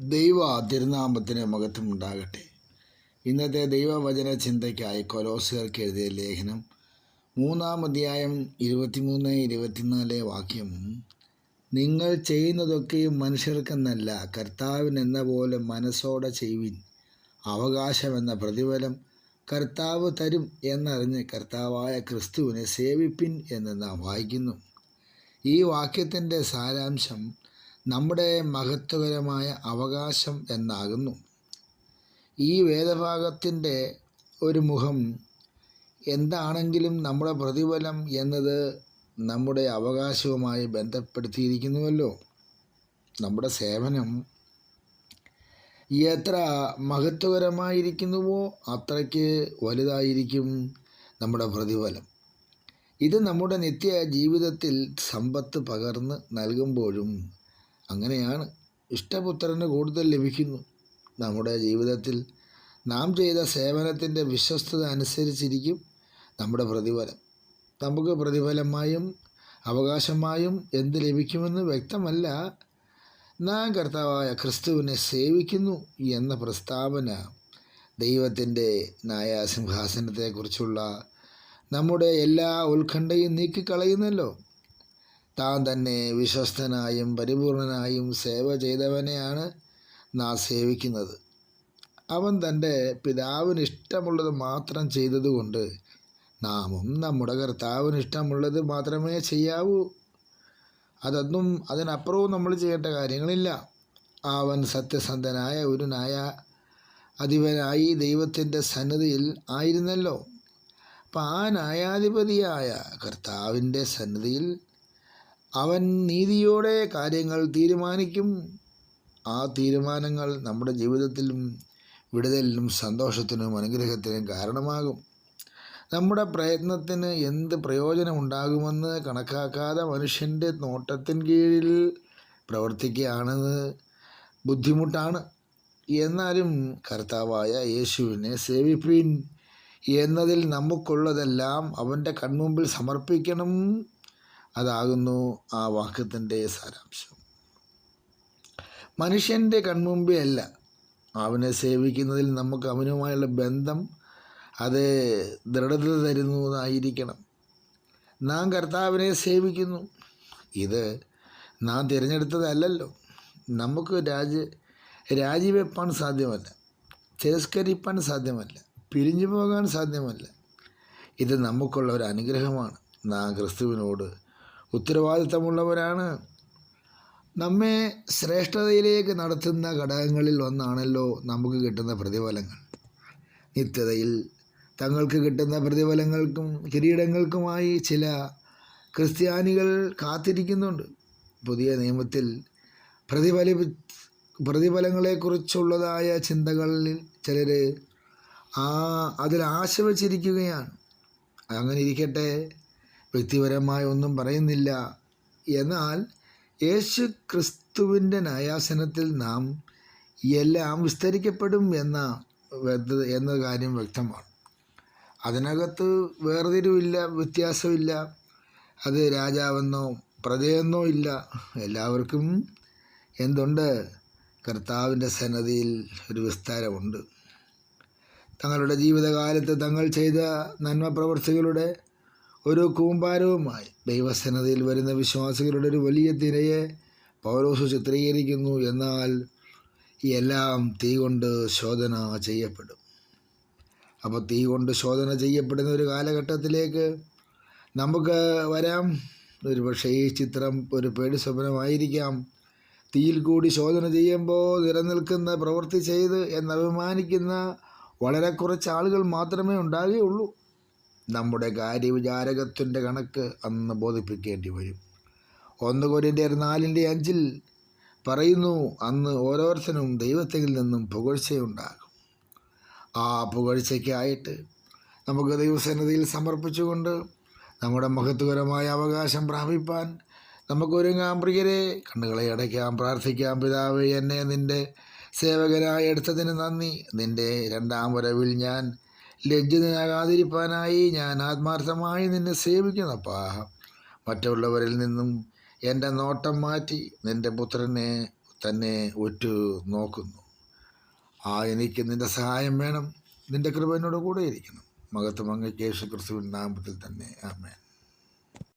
ദൈവ തിരുനാമത്തിന് മഹത്വം ഉണ്ടാകട്ടെ. ഇന്നത്തെ ദൈവവചന ചിന്തയ്ക്കായി കൊലോസുകർക്ക് എഴുതിയ ലേഖനം മൂന്നാം അധ്യായം ഇരുപത്തിമൂന്ന് ഇരുപത്തിനാല് വാക്യം നിങ്ങൾ ചെയ്യുന്നതൊക്കെയും മനുഷ്യർക്കെന്നല്ല കർത്താവിനെന്ന പോലെ മനസ്സോടെ ചെയ്യുവിൻ. അവകാശമെന്ന പ്രതിഫലം കർത്താവ് തരും എന്നറിഞ്ഞ് കർത്താവായ ക്രിസ്തുവിനെ സേവിപ്പിൻ എന്ന് നാം വായിക്കുന്നു. ഈ വാക്യത്തിന്റെ സാരാംശം നമ്മുടെ മഹത്വകരമായ അവകാശം എന്നാകുന്നു. ഈ വേദഭാഗത്തിന്റെ ഒരു മുഖം എന്താണെങ്കിലും നമ്മുടെ പ്രതിഫലം എന്നത് നമ്മുടെ അവകാശവുമായി ബന്ധപ്പെടുത്തിയിരിക്കുന്നുവല്ലോ. നമ്മുടെ സേവനം എത്ര മഹത്വകരമായിരിക്കുന്നുവോ അത്രയ്ക്ക് വലുതായിരിക്കും നമ്മുടെ പ്രതിഫലം. ഇത് നമ്മുടെ നിത്യ ജീവിതത്തിൽ സമ്പത്ത് പകർന്ന് നൽകുമ്പോഴും അങ്ങനെയാണ് ഇഷ്ടപുത്രന് കൂടുതൽ ലഭിക്കുന്നു. നമ്മുടെ ജീവിതത്തിൽ നാം ചെയ്ത സേവനത്തിന്റെ വിശ്വസ്തത അനുസരിച്ചിരിക്കും നമ്മുടെ പ്രതിഫലം. നമുക്ക് പ്രതിഫലമായും അവകാശമായും എന്ത് ലഭിക്കുമെന്ന് വ്യക്തമല്ല. നാം കർത്താവായ ക്രിസ്തുവിനെ സേവിക്കുന്നു എന്ന പ്രസ്താവന ദൈവത്തിന്റെ നായാസിംഹാസനത്തെക്കുറിച്ചുള്ള നമ്മുടെ എല്ലാ ഉത്കണ്ഠയും നീക്കിക്കളയുന്നല്ലോ. താൻ തന്നെ വിശ്വസ്തനായും പരിപൂർണനായും സേവ ചെയ്തവനെയാണ് നാം സേവിക്കുന്നത്. അവൻ തന്റെ പിതാവിന് ഇഷ്ടമുള്ളത് മാത്രം ചെയ്തതുകൊണ്ട് നാമും നമ്മുടെ കർത്താവിന് ഇഷ്ടമുള്ളത് മാത്രമേ ചെയ്യാവൂ. അതൊന്നും അതിനപ്പുറവും നമ്മൾ ചെയ്യേണ്ട കാര്യങ്ങളില്ല. അവൻ സത്യസന്ധനായ ഒരു നായ അധിപനായി ദൈവത്തിന്റെ സന്നിധിയിൽ ആയിരുന്നല്ലോ. അപ്പം ആ ന്യായാധിപതിയായ കർത്താവിന്റെ സന്നിധിയിൽ അവൻ നീതിയോടെ കാര്യങ്ങൾ തീരുമാനിക്കും. ആ തീരുമാനങ്ങൾ നമ്മുടെ ജീവിതത്തിലും വിടുതലിനും സന്തോഷത്തിനും അനുഗ്രഹത്തിനും കാരണമാകും. നമ്മുടെ പ്രയത്നത്തിന് എന്ത് പ്രയോജനം പ്രയോജനമുണ്ടാകുമെന്ന് കണക്കാക്കാതെ മനുഷ്യന്റെ നോട്ടത്തിൻ കീഴിൽ പ്രവർത്തിക്കുകയാണെന്ന് ബുദ്ധിമുട്ടാണ്. എന്നാലും കർത്താവായ യേശുവിനെ സേവിപ്പീൻ. എന്നതിൽ നമുക്കുള്ളതെല്ലാം അവന്റെ കൺമുമ്പിൽ സമർപ്പിക്കണം. അതാകുന്നു ആ വാക്യത്തിന്റെ സാരാംശം. മനുഷ്യന്റെ കൺമുമ്പേ അല്ല അവനെ സേവിക്കുന്നതിൽ നമുക്ക് അവനുമായുള്ള ബന്ധം അത് ദൃഢത തരുന്നതായിരിക്കണം നാം കർത്താവിനെ സേവിക്കുന്നു. ഇത് നാം തിരഞ്ഞെടുത്തതല്ലല്ലോ. നമുക്ക് രാജ രാജിവെപ്പാൻ സാധ്യമല്ല തിരസ്കരിപ്പാൻ സാധ്യമല്ല പിരിഞ്ഞു പോകാൻ സാധ്യമല്ല. ഇത് നമുക്കുള്ള ഒരു അനുഗ്രഹമാണ്. നാം ക്രിസ്തുവിനോട് ഉത്തരവാദിത്തമുള്ളവരാണ്. നമ്മെ ശ്രേഷ്ഠതയിലേക്ക് നടത്തുന്ന ഘടകങ്ങളിൽ ഒന്നാണല്ലോ നമുക്ക് കിട്ടുന്ന പ്രതിഫലങ്ങൾ. നിത്യതയിൽ തങ്ങൾക്ക് കിട്ടുന്ന പ്രതിഫലങ്ങൾക്കും കിരീടങ്ങൾക്കുമായി ചില ക്രിസ്ത്യാനികൾ കാത്തിരിക്കുന്നുണ്ട്. പുതിയ നിയമത്തിൽ പ്രതിഫലി പ്രതിഫലങ്ങളെക്കുറിച്ചുള്ളതായ ചിന്തകളിൽ ചിലർ ആ അതിൽ ആശ വച്ചിരിക്കുകയാണ് അങ്ങനെ ഇരിക്കട്ടെ. വ്യക്തിപരമായി ഒന്നും പറയുന്നില്ല. എന്നാൽ യേശു ക്രിസ്തുവിന്റെ ന്യായാസനത്തിൽ നാം എല്ലാം വിസ്തരിക്കപ്പെടും എന്ന എന്ന കാര്യം വ്യക്തമാണ്. അതിനകത്ത് വേർതിരിവില്ല വ്യത്യാസമില്ല. അത് രാജാവെന്നോ പ്രജയെന്നോ ഇല്ല. എല്ലാവർക്കും എന്തുണ്ട്? കർത്താവിന്റെ സന്നദ്ധിയിൽ ഒരു വിസ്താരമുണ്ട്. തങ്ങളുടെ ജീവിതകാലത്ത് തങ്ങൾ ചെയ്ത നന്മ പ്രവർത്തികളുടെ ഒരു കൂമ്പാരവുമായി ദൈവസന്നതയിൽ വരുന്ന വിശ്വാസികളുടെ ഒരു വലിയ തിരയെ പൗലോസ് ചിത്രീകരിക്കുന്നു. എന്നാൽ എല്ലാം തീ കൊണ്ട് ശോധന ചെയ്യപ്പെടും. അപ്പോൾ തീ കൊണ്ട് ശോധന ചെയ്യപ്പെടുന്ന ഒരു കാലഘട്ടത്തിലേക്ക് നമുക്ക് വരാം. ഒരു പക്ഷേ ഈ ചിത്രം ഒരു പേടി സ്വപ്നമായിരിക്കാം. തീയിൽ കൂടി ശോധന ചെയ്യുമ്പോൾ നിലനിൽക്കുന്ന പ്രവൃത്തി ചെയ്ത് എന്നഭിമാനിക്കുന്ന വളരെ കുറച്ച് ആളുകൾ മാത്രമേ ഉണ്ടാകുകയുള്ളൂ. നമ്മുടെ കാര്യവിചാരകത്വന്റെ കണക്ക് അന്ന് ബോധിപ്പിക്കേണ്ടി വരും. ഒന്ന് കൊരിന്റെ നാലിന്റെ അഞ്ചിൽ പറയുന്നു അന്ന് ഓരോരുത്തരും ദൈവത്തിൽ നിന്നും പുകഴ്ചയുണ്ടാകും. ആ പുകഴ്ചയ്ക്കായിട്ട് നമുക്ക് ദൈവസന്നിധിയിൽ സമർപ്പിച്ചുകൊണ്ട് നമ്മുടെ മഹത്വകരമായ അവകാശം പ്രാപിപ്പാൻ നമുക്കൊരുങ്ങാം. പ്രിയരെ കണ്ണുകളെ അടയ്ക്കാം പ്രാർത്ഥിക്കാം. പിതാവ് എന്നെ നിന്റെ സേവകനായി എടുത്തതിന് നന്ദി. നിന്റെ രണ്ടാം വരവിൽ ഞാൻ ലജ്ജിതനാകാതിരിപ്പാനായി ഞാൻ ആത്മാർത്ഥമായി നിന്നെ സേവിക്കുന്നപ്പാ മറ്റുള്ളവരിൽ നിന്നും എന്റെ നോട്ടം മാറ്റി നിന്റെ പുത്രനെ തന്നെ ഒറ്റ നോക്കുന്നു. ആ എനിക്ക് നിന്റെ സഹായം വേണം. നിന്റെ കൃപ എന്നോട് കൂടെ ഇരിക്കണം മഹത്വം അങ്ങേക്ക് യേശു ക്രിസ്തുവിൻ നാമത്തിൽ തന്നെ. ആമേൻ.